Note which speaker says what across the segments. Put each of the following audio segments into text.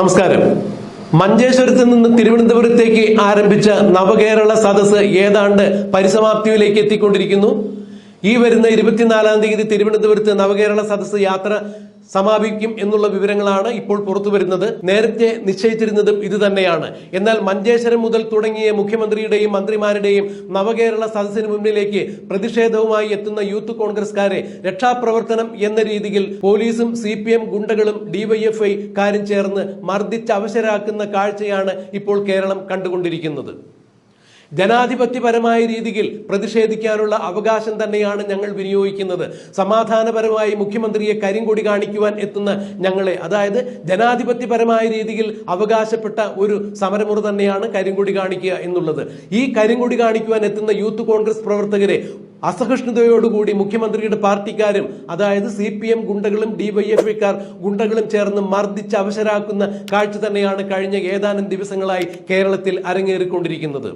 Speaker 1: നമസ്കാരം. മഞ്ചേശ്വരത്ത് നിന്ന് തിരുവനന്തപുരത്തേക്ക് ആരംഭിച്ച നവകേരള സദസ് ഏതാണ്ട് പരിസമാപ്തിയിലേക്ക് എത്തിക്കൊണ്ടിരിക്കുന്നു. ഈ വരുന്ന ഇരുപത്തിനാലാം തീയതി തിരുവനന്തപുരത്ത് നവകേരള സദസ്സ് യാത്ര സമാപിക്കും എന്നുള്ള വിവരങ്ങളാണ് ഇപ്പോൾ പുറത്തു വരുന്നത്. നേരത്തെ നിശ്ചയിച്ചിരുന്നതും ഇത് തന്നെയാണ്. എന്നാൽ മഞ്ചേശ്വരം മുതൽ തുടങ്ങിയ മുഖ്യമന്ത്രിയുടെയും മന്ത്രിമാരുടെയും നവകേരള സദസ്സിന് മുന്നിലേക്ക് പ്രതിഷേധവുമായി എത്തുന്ന യൂത്ത് കോൺഗ്രസ്കാരെ രക്ഷാപ്രവർത്തനം എന്ന രീതിയിൽ പോലീസും സി പി എം ഗുണ്ടകളും ഡിവൈഎഫ്ഐ കാരും ചേർന്ന് മർദ്ദിച്ച് അവശരാക്കുന്ന കാഴ്ചയാണ് ഇപ്പോൾ കേരളം കണ്ടുകൊണ്ടിരിക്കുന്നത്. ജനാധിപത്യപരമായ രീതിയിൽ പ്രതിഷേധിക്കാനുള്ള അവകാശം തന്നെയാണ് ഞങ്ങൾ വിനിയോഗിക്കുന്നത്. സമാധാനപരമായി മുഖ്യമന്ത്രിയെ കരിങ്കൊടി കാണിക്കുവാൻ എത്തുന്ന ഞങ്ങളെ അതായത് ജനാധിപത്യപരമായ രീതിയിൽ അവകാശപ്പെട്ട ഒരു സമരമുറ തന്നെയാണ് കരിങ്കൊടി കാണിക്കുക എന്നുള്ളത്. ഈ കരിങ്കൊടി കാണിക്കുവാൻ എത്തുന്ന യൂത്ത് കോൺഗ്രസ് പ്രവർത്തകരെ അസഹിഷ്ണുതയോടുകൂടി മുഖ്യമന്ത്രിയുടെ പാർട്ടിക്കാരും അതായത് സി പി എം ഗുണ്ടകളും ഡിവൈഎഫ്ഐക്കാർ ഗുണ്ടകളും ചേർന്ന് മർദ്ദിച്ച് അവശരാക്കുന്ന കാഴ്ച തന്നെയാണ് കഴിഞ്ഞ ഏതാനും ദിവസങ്ങളായി കേരളത്തിൽ അരങ്ങേറിക്കൊണ്ടിരിക്കുന്നത്.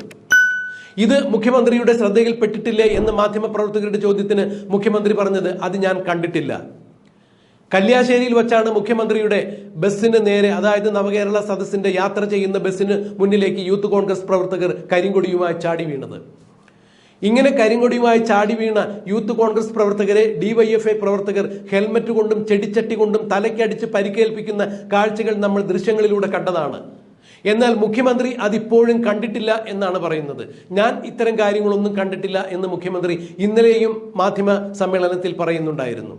Speaker 1: ഇത് മുഖ്യമന്ത്രിയുടെ ശ്രദ്ധയിൽപ്പെട്ടിട്ടില്ലേ എന്ന് മാധ്യമപ്രവർത്തകരുടെ ചോദ്യത്തിന് മുഖ്യമന്ത്രി പറഞ്ഞത് അത് ഞാൻ കണ്ടിട്ടില്ല. കല്യാശ്ശേരിയിൽ വെച്ചാണ് മുഖ്യമന്ത്രിയുടെ ബസ്സിന് നേരെ അതായത് നവകേരള സദസ്സിന്റെ യാത്ര ചെയ്യുന്ന ബസ്സിന് മുന്നിലേക്ക് യൂത്ത് കോൺഗ്രസ് പ്രവർത്തകർ കരിങ്കൊടിയുമായി ചാടി വീണത്. ഇങ്ങനെ കരിങ്കൊടിയുമായി ചാടി വീണ യൂത്ത് കോൺഗ്രസ് പ്രവർത്തകരെ ഡിവൈഎഫ്ഐ പ്രവർത്തകർ ഹെൽമറ്റ് കൊണ്ടും ചെടിച്ചട്ടി കൊണ്ടും തലയ്ക്കടിച്ച് പരിക്കേൽപ്പിക്കുന്ന കാഴ്ചകൾ നമ്മൾ ദൃശ്യങ്ങളിലൂടെ കണ്ടതാണ്. എന്നാൽ മുഖ്യമന്ത്രി അതിപ്പോഴും കണ്ടിട്ടില്ല എന്നാണ് പറയുന്നത്. ഞാൻ ഇത്തരം കാര്യങ്ങളൊന്നും കണ്ടിട്ടില്ല എന്ന് മുഖ്യമന്ത്രി ഇന്നലെയും മാധ്യമ സമ്മേളനത്തിൽ പറയുന്നുണ്ടായിരുന്നു.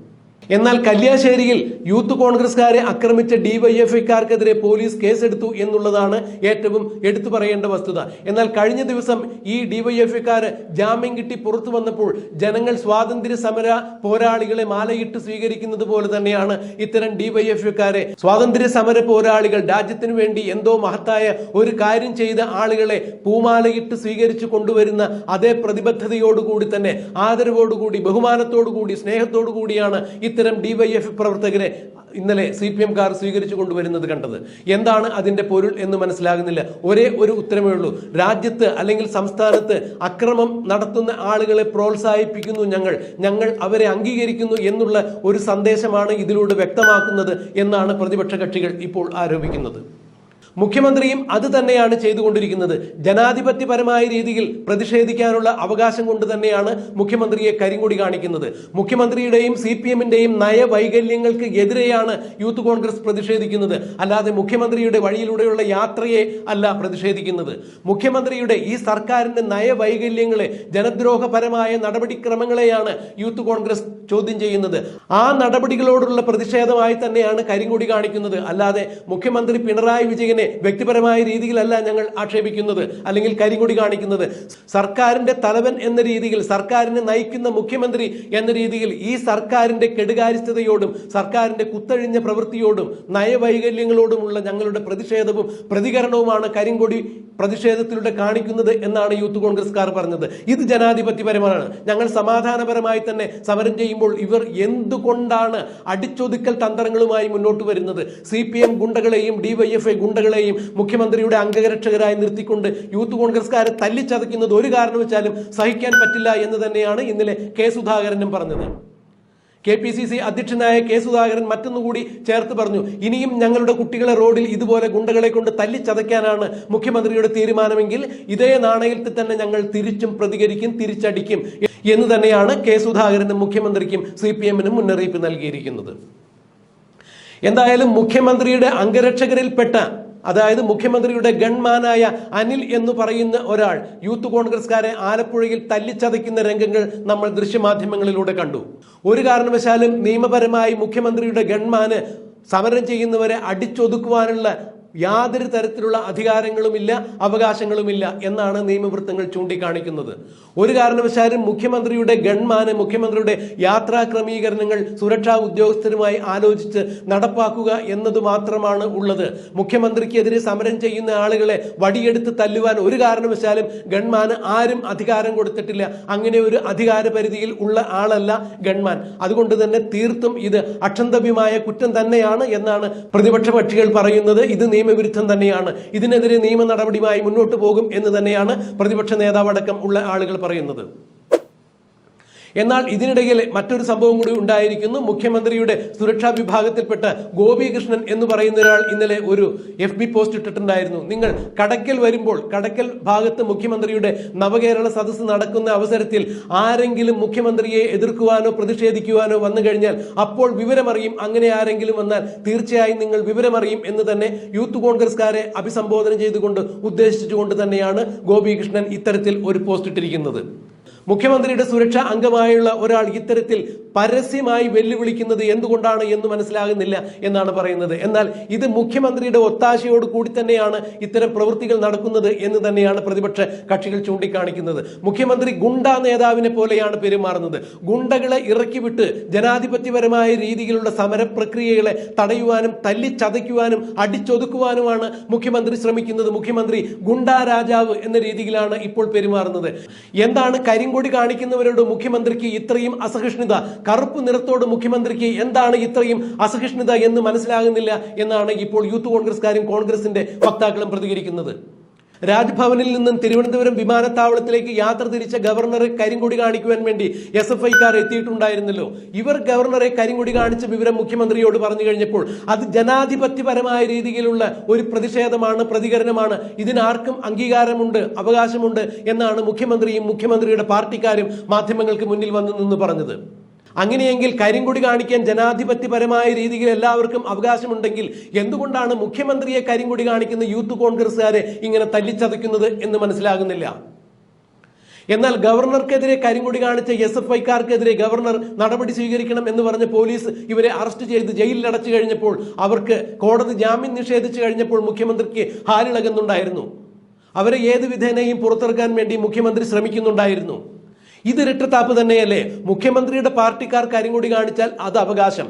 Speaker 1: എന്നാൽ കല്യാശ്ശേരിയിൽ യൂത്ത് കോൺഗ്രസ്കാരെ ആക്രമിച്ച ഡിവൈഎഫ്ഐക്കാർക്കെതിരെ പോലീസ് കേസെടുത്തു എന്നുള്ളതാണ് ഏറ്റവും എടുത്തു പറയേണ്ട വസ്തുത. എന്നാൽ കഴിഞ്ഞ ദിവസം ഈ ഡിവൈഎഫ്ഐക്കാർ ജാമ്യം കിട്ടി പുറത്തു വന്നപ്പോൾ ജനങ്ങൾ സ്വാതന്ത്ര്യ സമര പോരാളികളെ മാലയിട്ട് സ്വീകരിക്കുന്നത് പോലെ തന്നെയാണ് ഇത്തരം ഡിവൈഎഫ്ഐക്കാരെ. സ്വാതന്ത്ര്യ സമര പോരാളികൾ രാജ്യത്തിന് വേണ്ടി എന്തോ മഹത്തായ ഒരു കാര്യം ചെയ്ത ആളുകളെ പൂമാലയിട്ട് സ്വീകരിച്ചു കൊണ്ടുവരുന്ന അതേ പ്രതിബദ്ധതയോടുകൂടി തന്നെ ആദരവോടുകൂടി ബഹുമാനത്തോടുകൂടി സ്നേഹത്തോടു കൂടിയാണ് ഇത്തരം ഡിവൈഎഫ് പ്രവർത്തകരെ ഇന്നലെ സി പി എംകാർ സ്വീകരിച്ചു കൊണ്ടുവരുന്നത് കണ്ടത്. എന്താണ് അതിന്റെ പൊരുൾ എന്ന് മനസ്സിലാകുന്നില്ല. ഒരേ ഒരു ഉത്തരമേ ഉള്ളൂ. രാജ്യത്ത് അല്ലെങ്കിൽ സംസ്ഥാനത്ത് അക്രമം നടത്തുന്ന ആളുകളെ പ്രോത്സാഹിപ്പിക്കുന്നു ഞങ്ങൾ. ഞങ്ങൾ അവരെ അംഗീകരിക്കുന്നു എന്നുള്ള ഒരു സന്ദേശമാണ് ഇതിലൂടെ വ്യക്തമാക്കുന്നത് എന്നാണ് പ്രതിപക്ഷ കക്ഷികൾ ഇപ്പോൾ ആരോപിക്കുന്നത്. മുഖ്യമന്ത്രിയും അത് തന്നെയാണ് ചെയ്തുകൊണ്ടിരിക്കുന്നത്. ജനാധിപത്യപരമായ രീതിയിൽ പ്രതിഷേധിക്കാനുള്ള അവകാശം കൊണ്ട് തന്നെയാണ് മുഖ്യമന്ത്രിയെ കരിങ്കൊടി കാണിക്കുന്നത്. മുഖ്യമന്ത്രിയുടെയും സി പി എമ്മിന്റെയും നയവൈകല്യങ്ങൾക്ക് എതിരെയാണ് യൂത്ത് കോൺഗ്രസ് പ്രതിഷേധിക്കുന്നത്. അല്ലാതെ മുഖ്യമന്ത്രിയുടെ വഴിയിലൂടെയുള്ള യാത്രയെ അല്ല പ്രതിഷേധിക്കുന്നത്. മുഖ്യമന്ത്രിയുടെ ഈ സർക്കാരിന്റെ നയവൈകല്യങ്ങളെ ജനദ്രോഹപരമായ നടപടിക്രമങ്ങളെയാണ് യൂത്ത് കോൺഗ്രസ് ചോദ്യം ചെയ്യുന്നത്. ആ നടപടികളോടുള്ള പ്രതിഷേധമായി തന്നെയാണ് കരിങ്കൊടി കാണിക്കുന്നത്. അല്ലാതെ മുഖ്യമന്ത്രി പിണറായി വിജയനെ വ്യക്തിപരമായ രീതിയിലല്ല ഞങ്ങൾ ആക്ഷേപിക്കുന്നത് അല്ലെങ്കിൽ കരിങ്കൊടി കാണിക്കുന്നത്. സർക്കാരിന്റെ തലവൻ എന്ന രീതിയിൽ സർക്കാരിനെ നയിക്കുന്ന മുഖ്യമന്ത്രി എന്ന രീതിയിൽ ഈ സർക്കാരിന്റെ കെടുകാര്യസ്ഥതയോടും സർക്കാരിന്റെ കുത്തഴിഞ്ഞ പ്രവൃത്തിയോടും നയവൈകല്യങ്ങളോടുമുള്ള ഞങ്ങളുടെ പ്രതിഷേധവും പ്രതികരണവുമാണ് കരിങ്കൊടി പ്രതിഷേധത്തിലൂടെ കാണിക്കുന്നത് എന്നാണ് യൂത്ത് കോൺഗ്രസ്കാർ പറഞ്ഞത്. ഇത് ജനാധിപത്യപരമാണ്. ഞങ്ങൾ സമാധാനപരമായി തന്നെ സമരം ചെയ്യുമ്പോൾ ഇവർ എന്തുകൊണ്ടാണ് അടിച്ചൊതുക്കൽ തന്ത്രങ്ങളുമായി മുന്നോട്ട് വരുന്നത്? സി പി എം ഗുണ്ടകളെയും ഡിവൈഎഫ്ഐ ഗുണ്ടകളെയും മുഖ്യമന്ത്രിയുടെ അംഗരക്ഷകരായി നിർത്തിക്കൊണ്ട് യൂത്ത് കോൺഗ്രസ്കാരെ തല്ലിച്ചതയ്ക്കുന്നത് ഒരു കാരണവശാലും സഹിക്കാൻ പറ്റില്ല എന്ന് തന്നെയാണ് ഇന്നലെ കെ സുധാകരനും പറഞ്ഞത്. കെ പി സി സി അധ്യക്ഷനായ കെ സുധാകരൻ മറ്റൊന്നുകൂടി ചേർത്ത് പറഞ്ഞു ഇനിയും ഞങ്ങളുടെ കുട്ടികളെ റോഡിൽ ഇതുപോലെ ഗുണ്ടകളെ കൊണ്ട് തല്ലിച്ചതയ്ക്കാനാണ് മുഖ്യമന്ത്രിയുടെ തീരുമാനമെങ്കിൽ ഇതേ നാണയത്തിൽ തന്നെ ഞങ്ങൾ തിരിച്ചും പ്രതികരിക്കും തിരിച്ചടിക്കും എന്ന് തന്നെയാണ് കെ സുധാകരനും മുഖ്യമന്ത്രിക്കും സി പി എമ്മിനും മുന്നറിയിപ്പ് നൽകിയിരിക്കുന്നത്. എന്തായാലും മുഖ്യമന്ത്രിയുടെ അംഗരക്ഷകരിൽപ്പെട്ട അതായത് മുഖ്യമന്ത്രിയുടെ ഗൺമാനായ അനിൽ എന്ന് പറയുന്ന ഒരാൾ യൂത്ത് കോൺഗ്രസ്കാരെ ആലപ്പുഴയിൽ തല്ലിച്ചതയ്ക്കുന്ന രംഗങ്ങൾ നമ്മൾ ദൃശ്യമാധ്യമങ്ങളിലൂടെ കണ്ടു. ഒരു കാരണവശാലും നിയമപരമായി മുഖ്യമന്ത്രിയുടെ ഗൺമാന് സമരം ചെയ്യുന്നവരെ അടിച്ചൊതുക്കുവാനുള്ള യാതൊരു തരത്തിലുള്ള അധികാരങ്ങളുമില്ല അവകാശങ്ങളുമില്ല എന്നാണ് നിയമവൃത്തങ്ങൾ ചൂണ്ടിക്കാണിക്കുന്നത്. ഒരു കാരണവശാലും മുഖ്യമന്ത്രിയുടെ ഗൺമാന് മുഖ്യമന്ത്രിയുടെ യാത്രാ ക്രമീകരണങ്ങൾ സുരക്ഷാ ഉദ്യോഗസ്ഥരുമായി ആലോചിച്ച് നടപ്പാക്കുക എന്നത് മാത്രമാണ് ഉള്ളത്. മുഖ്യമന്ത്രിക്കെതിരെ സമരം ചെയ്യുന്ന ആളുകളെ വടിയെടുത്ത് തല്ലുവാൻ ഒരു കാരണവശാലും ഗൺമാന് ആരും അധികാരം കൊടുത്തിട്ടില്ല. അങ്ങനെ ഒരു അധികാര പരിധിയിൽ ഉള്ള ആളല്ല ഗൺമാൻ. അതുകൊണ്ട് തന്നെ തീർത്തും ഇത് അക്ഷന്തവ്യമായ കുറ്റം തന്നെയാണ് എന്നാണ് പ്രതിപക്ഷ കക്ഷികൾ പറയുന്നത്. ഇത് നിയമവിരുദ്ധം തന്നെയാണ്. ഇതിനെതിരെ നിയമ നടപടിയുമായി മുന്നോട്ട് പോകും എന്ന് തന്നെയാണ് പ്രതിപക്ഷ നേതാവടക്കം ഉള്ള ആളുകൾ പറയുന്നത്. എന്നാൽ ഇതിനിടയിൽ മറ്റൊരു സംഭവം കൂടി ഉണ്ടായിരിക്കുന്നു. മുഖ്യമന്ത്രിയുടെ സുരക്ഷാ വിഭാഗത്തിൽപ്പെട്ട ഗോപികൃഷ്ണൻ എന്ന് പറയുന്ന ഒരാൾ ഇന്നലെ ഒരു എഫ് ബി പോസ്റ്റ് ഇട്ടിട്ടുണ്ടായിരുന്നു. നിങ്ങൾ കടക്കൽ വരുമ്പോൾ കടക്കൽ ഭാഗത്ത് മുഖ്യമന്ത്രിയുടെ നവകേരള സദസ്സ് നടക്കുന്ന അവസരത്തിൽ ആരെങ്കിലും മുഖ്യമന്ത്രിയെ എതിർക്കുവാനോ പ്രതിഷേധിക്കുവാനോ വന്നു കഴിഞ്ഞാൽ അപ്പോൾ വിവരമറിയും. അങ്ങനെ ആരെങ്കിലും വന്നാൽ തീർച്ചയായും നിങ്ങൾ വിവരമറിയും എന്ന് തന്നെ യൂത്ത് കോൺഗ്രസ്കാരെ അഭിസംബോധന ചെയ്തുകൊണ്ട് ഉദ്ദേശിച്ചുകൊണ്ട് തന്നെയാണ് ഗോപികൃഷ്ണൻ ഇത്തരത്തിൽ ഒരു പോസ്റ്റ് ഇട്ടിരിക്കുന്നത്. മുഖ്യമന്ത്രിയുടെ സുരക്ഷാ അംഗമായുള്ള ഒരാൾ ഇത്തരത്തിൽ പരസ്യമായി വെല്ലുവിളിക്കുന്നത് എന്തുകൊണ്ടാണ് എന്ന് മനസ്സിലാകുന്നില്ല എന്നാണ് പറയുന്നത്. എന്നാൽ ഇത് മുഖ്യമന്ത്രിയുടെ ഒത്താശയോട് കൂടി തന്നെയാണ് ഇത്തരം പ്രവൃത്തികൾ നടക്കുന്നത് എന്ന് തന്നെയാണ് പ്രതിപക്ഷ കക്ഷികൾ ചൂണ്ടിക്കാണിക്കുന്നത്. മുഖ്യമന്ത്രി ഗുണ്ട നേതാവിനെ പോലെയാണ് പെരുമാറുന്നത്. ഗുണ്ടകളെ ഇറക്കിവിട്ട് ജനാധിപത്യപരമായ രീതിയിലുള്ള സമര പ്രക്രിയകളെ തടയുവാനും തല്ലിച്ചതയ്ക്കുവാനും അടിച്ചൊതുക്കുവാനുമാണ് മുഖ്യമന്ത്രി ശ്രമിക്കുന്നത്. മുഖ്യമന്ത്രി ഗുണ്ടാ രാജാവ് എന്ന രീതിയിലാണ് ഇപ്പോൾ പെരുമാറുന്നത്. എന്താണ് കരിങ്കൊടി കാണിക്കുന്നവരോട് മുഖ്യമന്ത്രിക്ക് ഇത്രയും അസഹിഷ്ണുത? കറുപ്പ് നിറത്തോട് മുഖ്യമന്ത്രിക്ക് എന്താണ് ഇത്രയും അസഹിഷ്ണുത എന്ന് മനസ്സിലാകുന്നില്ല എന്നാണ് ഇപ്പോൾ യൂത്ത് കോൺഗ്രസ്കാരും കോൺഗ്രസിന്റെ വക്താക്കളും പ്രതികരിക്കുന്നത്. രാജ്ഭവനിൽ നിന്നും തിരുവനന്തപുരം വിമാനത്താവളത്തിലേക്ക് യാത്ര തിരിച്ച ഗവർണറെ കരിങ്കൊടി കാണിക്കുവാൻ വേണ്ടി എസ് എഫ് ഐക്കാർ എത്തിയിട്ടുണ്ടായിരുന്നല്ലോ. ഇവർ ഗവർണറെ കരിങ്കൊടി കാണിച്ച വിവരം മുഖ്യമന്ത്രിയോട് പറഞ്ഞു കഴിഞ്ഞപ്പോൾ അത് ജനാധിപത്യപരമായ രീതിയിലുള്ള ഒരു പ്രതിഷേധമാണ് പ്രതികരണമാണ്. ഇതിനാർക്കും അംഗീകാരമുണ്ട് അവകാശമുണ്ട് എന്നാണ് മുഖ്യമന്ത്രിയും മുഖ്യമന്ത്രിയുടെ പാർട്ടിക്കാരും മാധ്യമങ്ങൾക്ക് മുന്നിൽ വന്നു നിന്ന് പറഞ്ഞത്. അങ്ങനെയെങ്കിൽ കരിങ്കൊടി കാണിക്കാൻ ജനാധിപത്യപരമായ രീതിയിൽ എല്ലാവർക്കും അവകാശമുണ്ടെങ്കിൽ എന്തുകൊണ്ടാണ് മുഖ്യമന്ത്രിയെ കരിങ്കൊടി കാണിക്കുന്ന യൂത്ത് കോൺഗ്രസ്സുകാരെ ഇങ്ങനെ തല്ലിച്ചതയ്ക്കുന്നത് എന്ന് മനസ്സിലാകുന്നില്ല? എന്നാൽ ഗവർണർക്കെതിരെ കരിങ്കൊടി കാണിച്ച എസ് എഫ് ഐക്കാർക്കെതിരെ ഗവർണർ നടപടി സ്വീകരിക്കണം എന്ന് പറഞ്ഞ് പോലീസ് ഇവരെ അറസ്റ്റ് ചെയ്ത് ജയിലിൽ അടച്ചു കഴിഞ്ഞപ്പോൾ അവർക്ക് കോടതി ജാമ്യം നിഷേധിച്ചു കഴിഞ്ഞപ്പോൾ മുഖ്യമന്ത്രിക്ക് ഹാലിളകുന്നുണ്ടായിരുന്നു. അവരെ ഏത് വിധേനയും പുറത്തിറക്കാൻ വേണ്ടി മുഖ്യമന്ത്രി ശ്രമിക്കുന്നുണ്ടായിരുന്നു. ഇത് ഇരട്ടത്താപ്പ് തന്നെയല്ലേ? മുഖ്യമന്ത്രിയുടെ പാർട്ടിക്കാർ കരിങ്കുടി കാണിച്ചാൽ അത് അവകാശം.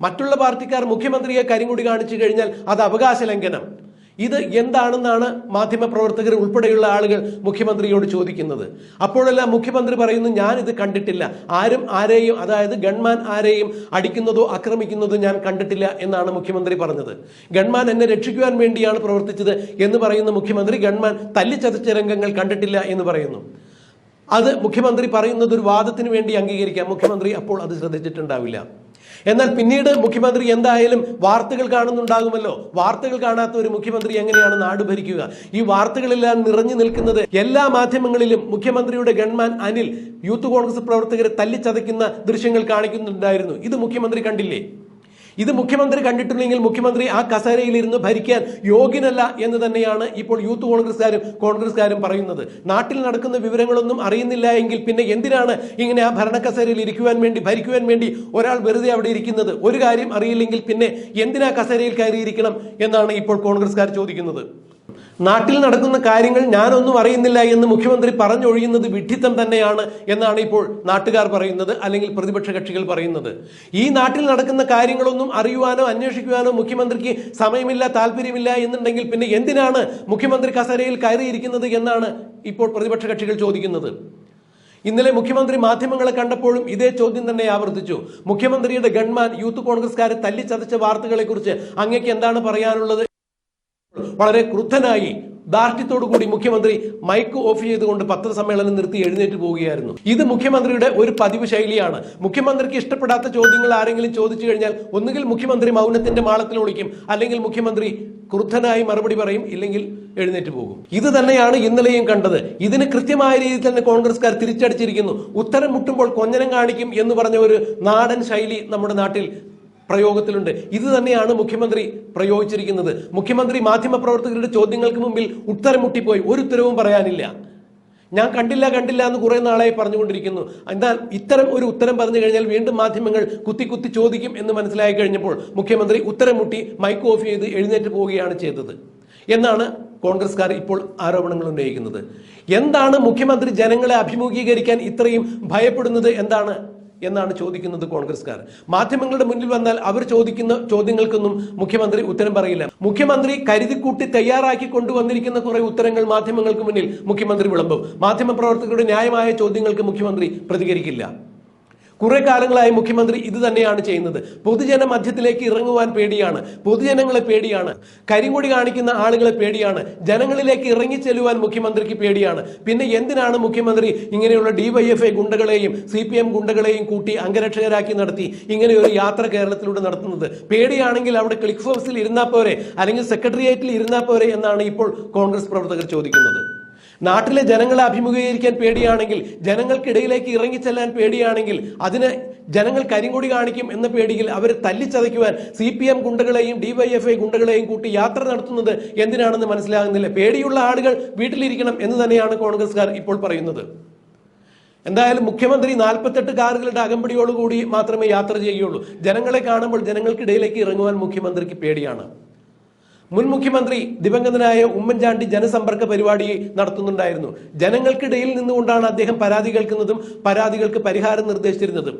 Speaker 1: മറ്റുള്ള പാർട്ടിക്കാർ മുഖ്യമന്ത്രിയെ കരിങ്കുടി കാണിച്ചു കഴിഞ്ഞാൽ അത് അവകാശ ലംഘനം. ഇത് എന്താണെന്നാണ് മാധ്യമപ്രവർത്തകർ ഉൾപ്പെടെയുള്ള ആളുകൾ മുഖ്യമന്ത്രിയോട് ചോദിക്കുന്നത്. അപ്പോഴെല്ലാം മുഖ്യമന്ത്രി പറയുന്നു ഞാൻ ഇത് കണ്ടിട്ടില്ല. ആരും ആരെയും അതായത് ഗൺമാൻ ആരെയും അടിക്കുന്നതോ ആക്രമിക്കുന്നതോ ഞാൻ കണ്ടിട്ടില്ല എന്നാണ് മുഖ്യമന്ത്രി പറഞ്ഞത്. ഗൺമാൻ എന്നെ രക്ഷിക്കുവാൻ വേണ്ടിയാണ് പ്രവർത്തിച്ചത് എന്ന് പറയുന്ന മുഖ്യമന്ത്രി ഗൺമാൻ തല്ലിച്ചതച്ച രംഗങ്ങൾ കണ്ടിട്ടില്ല എന്ന് പറയുന്നു. അത് മുഖ്യമന്ത്രി പറയുന്നത് ഒരു വാദത്തിന് വേണ്ടി അംഗീകരിക്കാം. മുഖ്യമന്ത്രി അപ്പോൾ അത് ശ്രദ്ധിച്ചിട്ടുണ്ടാവില്ല. എന്നാൽ പിന്നീട് മുഖ്യമന്ത്രി എന്തായാലും വാർത്തകൾ കാണുന്നുണ്ടാകുമല്ലോ. വാർത്തകൾ കാണാത്ത ഒരു മുഖ്യമന്ത്രി എങ്ങനെയാണ് നാട് ഭരിക്കുക? ഈ വാർത്തകളെല്ലാം നിറഞ്ഞു നിൽക്കുന്നത് എല്ലാ മാധ്യമങ്ങളിലും മുഖ്യമന്ത്രിയുടെ ഗൺമാൻ അനിൽ യൂത്ത് കോൺഗ്രസ് പ്രവർത്തകരെ തല്ലിച്ചതയ്ക്കുന്ന ദൃശ്യങ്ങൾ കാണിക്കുന്നുണ്ടായിരുന്നു. ഇത് മുഖ്യമന്ത്രി കണ്ടില്ലേ? ഇത് മുഖ്യമന്ത്രി കണ്ടിട്ടില്ലെങ്കിൽ മുഖ്യമന്ത്രി ആ കസേരയിൽ ഇരുന്ന് ഭരിക്കാൻ യോഗ്യനല്ല എന്ന് തന്നെയാണ് ഇപ്പോൾ യൂത്ത് കോൺഗ്രസ്സുകാരും കോൺഗ്രസ്സുകാരും പറയുന്നത്. നാട്ടിൽ നടക്കുന്ന വിവരങ്ങളൊന്നും അറിയുന്നില്ല എങ്കിൽ പിന്നെ എന്തിനാണ് ഇങ്ങനെ ആ ഭരണക്കസേരയിൽ ഇരിക്കുവാൻ വേണ്ടി ഭരിക്കുവാൻ വേണ്ടി ഒരാൾ വെറുതെ അവിടെ ഇരിക്കുന്നത്? ഒരു കാര്യം അറിയില്ലെങ്കിൽ പിന്നെ എന്തിനാ കസേരയിൽ കയറിയിരിക്കണം എന്നാണ് ഇപ്പോൾ കോൺഗ്രസ്സുകാർ ചോദിക്കുന്നത്. നാട്ടിൽ നടക്കുന്ന കാര്യങ്ങൾ ഞാനൊന്നും അറിയുന്നില്ല എന്ന് മുഖ്യമന്ത്രി പറഞ്ഞൊഴിയുന്നത് വിഡ്ഢിത്തം തന്നെയാണ് എന്നാണ് ഇപ്പോൾ നാട്ടുകാർ പറയുന്നത് അല്ലെങ്കിൽ പ്രതിപക്ഷ കക്ഷികൾ പറയുന്നത്. ഈ നാട്ടിൽ നടക്കുന്ന കാര്യങ്ങളൊന്നും അറിയുവാനോ അന്വേഷിക്കുവാനോ മുഖ്യമന്ത്രിക്ക് സമയമില്ല താല്പര്യമില്ല എന്നുണ്ടെങ്കിൽ പിന്നെ എന്തിനാണ് മുഖ്യമന്ത്രി കസരയിൽ കയറിയിരിക്കുന്നത് എന്നാണ് ഇപ്പോൾ പ്രതിപക്ഷ കക്ഷികൾ ചോദിക്കുന്നത്. ഇന്നലെ മുഖ്യമന്ത്രി മാധ്യമങ്ങളെ കണ്ടപ്പോഴും ഇതേ ചോദ്യം തന്നെ ആവർത്തിച്ചു. മുഖ്യമന്ത്രിയുടെ ഗൺമാൻ യൂത്ത് കോൺഗ്രസ്കാരെ തല്ലിച്ചതച്ച വാർത്തകളെക്കുറിച്ച് അങ്ങേക്ക് എന്താണ് പറയാനുള്ളത്? വളരെ ക്രുദ്ധനായി കൂടി മുഖ്യമന്ത്രി മൈക്ക് ഓഫ് ചെയ്തുകൊണ്ട് പത്രസമ്മേളനം നിർത്തി എഴുന്നേറ്റ് പോവുകയായിരുന്നു. ഇത് മുഖ്യമന്ത്രിയുടെ ഒരു പതിവ് ശൈലിയാണ്. മുഖ്യമന്ത്രിക്ക് ഇഷ്ടപ്പെടാത്ത ചോദ്യങ്ങൾ ആരെങ്കിലും ചോദിച്ചു കഴിഞ്ഞാൽ ഒന്നുകിൽ മുഖ്യമന്ത്രി മൗനത്തിന്റെ മാളത്തിൽ ഒളിക്കും അല്ലെങ്കിൽ മുഖ്യമന്ത്രി ക്രുദ്ധനായി മറുപടി പറയും ഇല്ലെങ്കിൽ എഴുന്നേറ്റ് പോകും. ഇത് തന്നെയാണ് ഇന്നലെയും കണ്ടത്. ഇതിന് കൃത്യമായ രീതിയിൽ തന്നെ കോൺഗ്രസ്കാർ തിരിച്ചടിച്ചിരിക്കുന്നു. ഉത്തരം മുട്ടുമ്പോൾ കൊഞ്ഞനം കാണിക്കും എന്ന് പറഞ്ഞ ഒരു നാടൻ ശൈലി നമ്മുടെ നാട്ടിൽ പ്രയോഗത്തിലുണ്ട്. ഇത് തന്നെയാണ് മുഖ്യമന്ത്രി പ്രയോഗിച്ചിരിക്കുന്നത്. മുഖ്യമന്ത്രി മാധ്യമപ്രവർത്തകരുടെ ചോദ്യങ്ങൾക്ക് മുമ്പിൽ ഉത്തരം മുട്ടിപ്പോയി. ഒരു ഉത്തരവും പറയാനില്ല. ഞാൻ കണ്ടില്ല കണ്ടില്ല എന്ന് കുറെ നാളായി പറഞ്ഞുകൊണ്ടിരിക്കുന്നു. എന്നാൽ ഇത്തരം ഒരു ഉത്തരം പറഞ്ഞു കഴിഞ്ഞാൽ വീണ്ടും മാധ്യമങ്ങൾ കുത്തി കുത്തി ചോദിക്കും എന്ന് മനസ്സിലായി കഴിഞ്ഞപ്പോൾ മുഖ്യമന്ത്രി ഉത്തരം മുട്ടി മൈക്ക് ഓഫ് ചെയ്ത് എഴുന്നേറ്റ് പോവുകയാണ് ചെയ്തത്. എന്നാണ് കോൺഗ്രസ്കാർ ഇപ്പോൾ ആരോപണങ്ങൾ ഉന്നയിക്കുന്നത്. എന്താണ് മുഖ്യമന്ത്രി ജനങ്ങളെ അഭിമുഖീകരിക്കാൻ ഇത്രയും ഭയപ്പെടുന്നത്? എന്താണ് എന്നാണ് ചോദിക്കുന്നത് കോൺഗ്രസ്കാർ മാധ്യമങ്ങളുടെ മുന്നിൽ വന്നാൽ അവർ ചോദിക്കുന്ന ചോദ്യങ്ങൾക്കൊന്നും മുഖ്യമന്ത്രി ഉത്തരം പറയില്ല. മുഖ്യമന്ത്രി കരുതിക്കൂട്ടി തയ്യാറാക്കി കൊണ്ടുവന്നിരിക്കുന്ന കുറെ ഉത്തരങ്ങൾ മാധ്യമങ്ങൾക്ക് മുന്നിൽ മുഖ്യമന്ത്രി വിളമ്പും. മാധ്യമപ്രവർത്തകരുടെ ന്യായമായ ചോദ്യങ്ങൾക്ക് മുഖ്യമന്ത്രി പ്രതികരിക്കില്ല. കുറെ കാലങ്ങളായി മുഖ്യമന്ത്രി ഇത് തന്നെയാണ് ചെയ്യുന്നത്. പൊതുജന മധ്യത്തിലേക്ക് ഇറങ്ങുവാൻ പേടിയാണ്. പൊതുജനങ്ങളെ പേടിയാണ്. കരിങ്കൊടി കാണിക്കുന്ന ആളുകളെ പേടിയാണ്. ജനങ്ങളിലേക്ക് ഇറങ്ങി ചെല്ലുവാൻ മുഖ്യമന്ത്രിക്ക് പേടിയാണ്. പിന്നെ എന്തിനാണ് മുഖ്യമന്ത്രി ഇങ്ങനെയുള്ള ഡിവൈഎഫ്ഐ ഗുണ്ടകളെയും സി പി എം ഗുണ്ടകളെയും കൂട്ടി അംഗരക്ഷകരാക്കി നടത്തി ഇങ്ങനെ ഒരു യാത്ര കേരളത്തിലൂടെ നടത്തുന്നത്? പേടിയാണെങ്കിൽ അവിടെ ക്ലിക്ക് ഹൗസിൽ ഇരുന്നാൽ പോരെ അല്ലെങ്കിൽ സെക്രട്ടേറിയറ്റിൽ ഇരുന്നാൽ പോരെ എന്നാണ് ഇപ്പോൾ കോൺഗ്രസ് പ്രവർത്തകർ ചോദിക്കുന്നത്. നാട്ടിലെ ജനങ്ങളെ അഭിമുഖീകരിക്കാൻ പേടിയാണെങ്കിൽ ജനങ്ങൾക്കിടയിലേക്ക് ഇറങ്ങിച്ചെല്ലാൻ പേടിയാണെങ്കിൽ അതിന് ജനങ്ങൾ കരിങ്കൊടി കാണിക്കും എന്ന പേടിയിൽ അവർ തല്ലിച്ചതയ്ക്കുവാൻ സി പി എം ഗുണ്ടകളെയും ഡിവൈഎഫ്ഐ ഗുണ്ടകളെയും കൂട്ടി യാത്ര നടത്തുന്നത് എന്തിനാണെന്ന് മനസ്സിലാകുന്നില്ല. പേടിയുള്ള ആളുകൾ വീട്ടിലിരിക്കണം എന്ന് തന്നെയാണ് കോൺഗ്രസ്കാർ ഇപ്പോൾ പറയുന്നത്. എന്തായാലും മുഖ്യമന്ത്രി നാൽപ്പത്തെട്ട് കാറുകളുടെ അകമ്പടിയോടുകൂടി മാത്രമേ യാത്ര ചെയ്യുകയുള്ളൂ. ജനങ്ങളെ കാണുമ്പോൾ ജനങ്ങൾക്കിടയിലേക്ക് ഇറങ്ങുവാൻ മുഖ്യമന്ത്രിക്ക് പേടിയാണ്. മുൻ മുഖ്യമന്ത്രി ദിവംഗതനായ ഉമ്മൻചാണ്ടി ജനസമ്പർക്ക പരിപാടി നടത്തുന്നുണ്ടായിരുന്നു. ജനങ്ങൾക്കിടയിൽ നിന്നുകൊണ്ടാണ് അദ്ദേഹം പരാതി കേൾക്കുന്നതും പരാതികൾക്ക് പരിഹാരം നിർദ്ദേശിച്ചിരുന്നതും.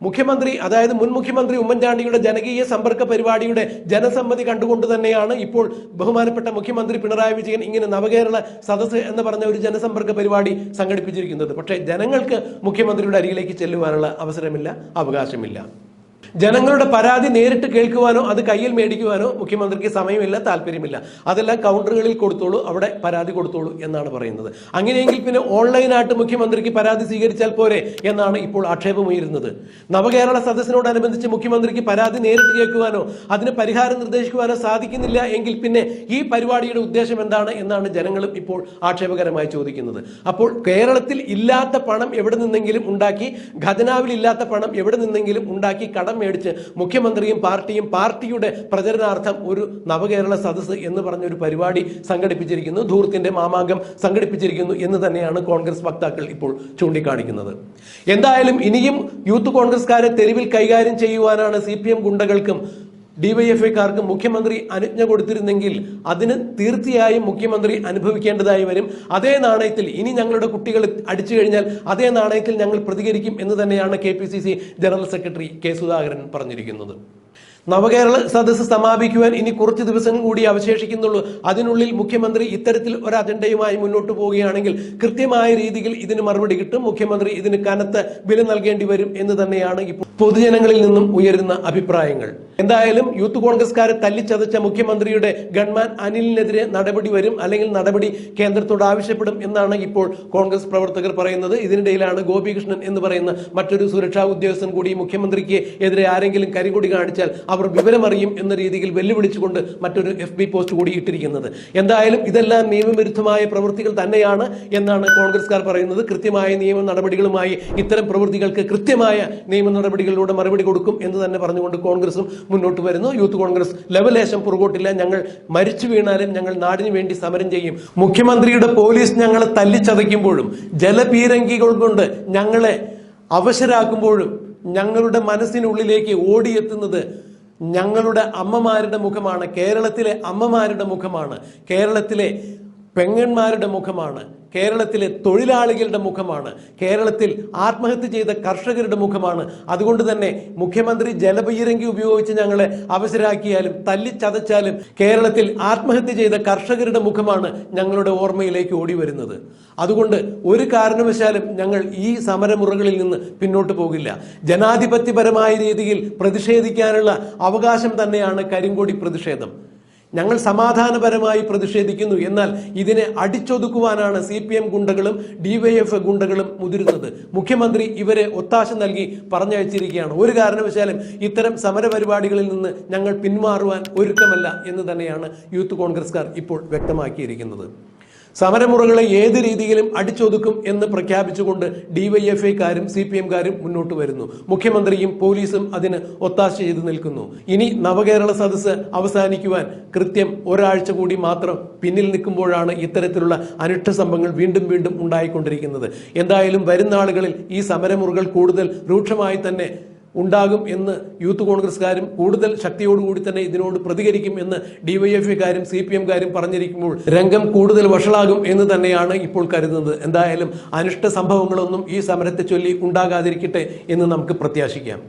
Speaker 1: മുഖ്യമന്ത്രി അതായത് മുൻ മുഖ്യമന്ത്രി ഉമ്മൻചാണ്ടിയുടെ ജനകീയ സമ്പർക്ക പരിപാടിയുടെ ജനസമ്മതി കണ്ടുകൊണ്ട് തന്നെയാണ് ഇപ്പോൾ ബഹുമാനപ്പെട്ട മുഖ്യമന്ത്രി പിണറായി വിജയൻ ഇങ്ങനെ നവകേരള സദസ് എന്ന് പറഞ്ഞ ഒരു ജനസമ്പർക്ക പരിപാടി സംഘടിപ്പിച്ചിരിക്കുന്നത്. പക്ഷേ ജനങ്ങൾക്ക് മുഖ്യമന്ത്രിയുടെ അരികിലേക്ക് ചെല്ലുവാനുള്ള അവസരമില്ല അവകാശമില്ല. ജനങ്ങളുടെ പരാതി നേരിട്ട് കേൾക്കുവാനോ അത് കയ്യിൽ മേടിക്കുവാനോ മുഖ്യമന്ത്രിക്ക് സമയമില്ല താല്പര്യമില്ല. അതെല്ലാം കൗണ്ടറുകളിൽ കൊടുത്തോളൂ അവിടെ പരാതി കൊടുത്തോളൂ എന്നാണ് പറയുന്നത്. അങ്ങനെയെങ്കിൽ പിന്നെ ഓൺലൈനായിട്ട് മുഖ്യമന്ത്രിക്ക് പരാതി സ്വീകരിച്ചാൽ പോരെ എന്നാണ് ഇപ്പോൾ ആക്ഷേപമുയരുന്നത്. നവകേരള സദസ്സിനോടനുബന്ധിച്ച് മുഖ്യമന്ത്രിക്ക് പരാതി നേരിട്ട് കേൾക്കുവാനോ അതിന് പരിഹാരം നിർദ്ദേശിക്കുവാനോ സാധിക്കുന്നില്ല എങ്കിൽ പിന്നെ ഈ പരിപാടിയുടെ ഉദ്ദേശം എന്താണ് എന്നാണ് ജനങ്ങളും ഇപ്പോൾ ആക്ഷേപകരമായി ചോദിക്കുന്നത്. അപ്പോൾ കേരളത്തിൽ ഇല്ലാത്ത പണം എവിടെ നിന്നെങ്കിലും ഉണ്ടാക്കി ഖജനാവിൽ ഇല്ലാത്ത പണം എവിടെ നിന്നെങ്കിലും ഉണ്ടാക്കി കടം മേടിച്ച് മുഖ്യമന്ത്രിയും പാർട്ടിയും പാർട്ടിയുടെ പ്രചരണാർത്ഥം ഒരു നവകേരള സദസ്സ് എന്ന് പറഞ്ഞ ഒരു പരിപാടി സംഘടിപ്പിച്ചിരിക്കുന്നു. ധൂർത്തിന്റെ മാമാങ്കം സംഘടിപ്പിച്ചിരിക്കുന്നു എന്ന് തന്നെയാണ് കോൺഗ്രസ് വക്താക്കൾ ഇപ്പോൾ ചൂണ്ടിക്കാണിക്കുന്നത്. എന്തായാലും ഇനിയും യൂത്ത് കോൺഗ്രസ്കാരെ തെരുവിൽ കൈകാര്യം ചെയ്യുവാനാണ് സി ഗുണ്ടകൾക്കും ഡിവൈഎഫ്ഐക്കാർക്ക് മുഖ്യമന്ത്രി അനുജ്ഞ കൊടുത്തിരുന്നെങ്കിൽ അതിന് തീർച്ചയായും മുഖ്യമന്ത്രി അനുഭവിക്കേണ്ടതായി വരും. അതേ നാണയത്തിൽ ഇനി ഞങ്ങളുടെ കുട്ടികൾ അടിച്ചു കഴിഞ്ഞാൽ അതേ നാണയത്തിൽ ഞങ്ങൾ പ്രതികരിക്കും എന്ന് തന്നെയാണ് K general secretary K Sudhakaran പറഞ്ഞിരിക്കുന്നത്. നവകേരള സദസ്സ് സമാപിക്കുവാൻ ഇനി കുറച്ച് ദിവസം കൂടി അവശേഷിക്കുന്നുള്ളൂ. അതിനുള്ളിൽ മുഖ്യമന്ത്രി ഇത്തരത്തിൽ ഒരു അജണ്ടയുമായി മുന്നോട്ട് പോവുകയാണെങ്കിൽ കൃത്യമായ രീതിയിൽ ഇതിന് മറുപടി കിട്ടും. മുഖ്യമന്ത്രി ഇതിന് കനത്ത വില നൽകേണ്ടി വരും എന്ന് തന്നെയാണ് ഇപ്പോൾ പൊതുജനങ്ങളിൽ നിന്നും ഉയരുന്ന അഭിപ്രായങ്ങൾ. എന്തായാലും യൂത്ത് കോൺഗ്രസ്കാരെ തല്ലിച്ചതച്ച മുഖ്യമന്ത്രിയുടെ ഗൺമാൻ അനിലിനെതിരെ നടപടി വരും അല്ലെങ്കിൽ നടപടി കേന്ദ്രത്തോട് ആവശ്യപ്പെടും എന്നാണ് ഇപ്പോൾ കോൺഗ്രസ് പ്രവർത്തകർ പറയുന്നത്. ഇതിനിടയിലാണ് ഗോപികൃഷ്ണൻ എന്ന് പറയുന്ന മറ്റൊരു സുരക്ഷാ ഉദ്യോഗസ്ഥൻ കൂടി മുഖ്യമന്ത്രിക്ക് എതിരെ ആരെങ്കിലും കരികൊടി കാണിച്ചാൽ അവർ വിവരമറിയും എന്ന രീതിയിൽ വെല്ലുവിളിച്ചുകൊണ്ട് മറ്റൊരു എഫ് ബി പോസ്റ്റ് കൂടി ഇട്ടിരിക്കുന്നത്. എന്തായാലും ഇതെല്ലാം നിയമവിരുദ്ധമായ പ്രവൃത്തികൾ തന്നെയാണ് എന്നാണ് കോൺഗ്രസ്കാർ പറയുന്നത്. കൃത്യമായ നിയമ നടപടികളുമായി ഇത്തരം പ്രവൃത്തികൾക്ക് കൃത്യമായ നിയമ നടപടികളിലൂടെ മറുപടി കൊടുക്കും എന്ന് തന്നെ പറഞ്ഞുകൊണ്ട് കോൺഗ്രസും മുന്നോട്ട് വരുന്നു. യൂത്ത് കോൺഗ്രസ് ലെവലേശം പുറകോട്ടില്ല. ഞങ്ങൾ മരിച്ചു വീണാലും ഞങ്ങൾ നാടിന് വേണ്ടി സമരം ചെയ്യും. മുഖ്യമന്ത്രിയുടെ പോലീസ് ഞങ്ങളെ തല്ലിച്ചതയ്ക്കുമ്പോഴും ജലപീരങ്കികൾ കൊണ്ട് ഞങ്ങളെ അവശരാക്കുമ്പോഴും ഞങ്ങളുടെ മനസ്സിനുള്ളിലേക്ക് ഓടിയെത്തുന്നത് ഞങ്ങളുടെ അമ്മമാരുടെ മുഖമാണ്. കേരളത്തിലെ അമ്മമാരുടെ മുഖമാണ്. കേരളത്തിലെ പെങ്ങന്മാരുടെ മുഖമാണ് കേരളത്തിലെ തൊഴിലാളികളുടെ മുഖമാണ് കേരളത്തിൽ ആത്മഹത്യ ചെയ്ത കർഷകരുടെ മുഖമാണ്. അതുകൊണ്ട് തന്നെ മുഖ്യമന്ത്രി ജലപീരങ്കി ഉപയോഗിച്ച് ഞങ്ങളെ അവസരാക്കിയാലും തല്ലിച്ചതച്ചാലും കേരളത്തിൽ ആത്മഹത്യ ചെയ്ത കർഷകരുടെ മുഖമാണ് ഞങ്ങളുടെ ഓർമ്മയിലേക്ക് ഓടി വരുന്നത് അതുകൊണ്ട് ഒരു കാരണവശാലും ഞങ്ങൾ ഈ സമരമുറകളിൽ നിന്ന് പിന്നോട്ട് പോകില്ല. ജനാധിപത്യപരമായ രീതിയിൽ പ്രതിഷേധിക്കാനുള്ള അവകാശം തന്നെയാണ് കരിങ്കൊടി പ്രതിഷേധം. ഞങ്ങൾ സമാധാനപരമായി പ്രതിഷേധിക്കുന്നു. എന്നാൽ ഇതിനെ അടിച്ചൊതുക്കുവാനാണ് സി പി എം ഗുണ്ടകളും ഡിവൈഎഫ് ഗുണ്ടകളും മുതിരുന്നത്. മുഖ്യമന്ത്രി ഇവരെ ഒത്താശ നൽകി പറഞ്ഞയച്ചിരിക്കുകയാണ്. ഒരു കാരണവശാലും ഇത്തരം സമരപരിപാടികളിൽ നിന്ന് ഞങ്ങൾ പിന്മാറുവാൻ ഒരുക്കമല്ല എന്ന് തന്നെയാണ് യൂത്ത് കോൺഗ്രസ്കാർ ഇപ്പോൾ വ്യക്തമാക്കിയിരിക്കുന്നത്. സമരമുറകളെ ഏത് രീതിയിലും അടിച്ചൊതുക്കും എന്ന് പ്രഖ്യാപിച്ചുകൊണ്ട് ഡിവൈഎഫ്ഐക്കാരും സി പി എംകാരും മുന്നോട്ട് വരുന്നു. മുഖ്യമന്ത്രിയും പോലീസും അതിന് ഒത്താശ ചെയ്തു നിൽക്കുന്നു. ഇനി നവകേരള സദസ്സ് അവസാനിക്കുവാൻ കൃത്യം ഒരാഴ്ച കൂടി മാത്രം പിന്നിൽ നിൽക്കുമ്പോഴാണ് ഇത്തരത്തിലുള്ള അനിഷ്ട സംഭവങ്ങൾ വീണ്ടും വീണ്ടും ഉണ്ടായിക്കൊണ്ടിരിക്കുന്നത്. എന്തായാലും വരുന്ന ആളുകളിൽ ഈ സമരമുറകൾ കൂടുതൽ രൂക്ഷമായി തന്നെ ഉണ്ടാകും എന്ന് യൂത്ത് കോൺഗ്രസ്കാരും കൂടുതൽ ശക്തിയോടുകൂടി തന്നെ ഇതിനോട് പ്രതികരിക്കും എന്ന് ഡിവൈഎഫ്ഐക്കാരും സി പി എംകാരും പറഞ്ഞിരിക്കുമ്പോൾ രംഗം കൂടുതൽ വഷളാകും എന്ന് തന്നെയാണ് ഇപ്പോൾ കരുതുന്നത്. എന്തായാലും അനിഷ്ട സംഭവങ്ങളൊന്നും ഈ സമരത്തെ ചൊല്ലി ഉണ്ടാകാതിരിക്കട്ടെ എന്ന് നമുക്ക് പ്രത്യാശിക്കാം.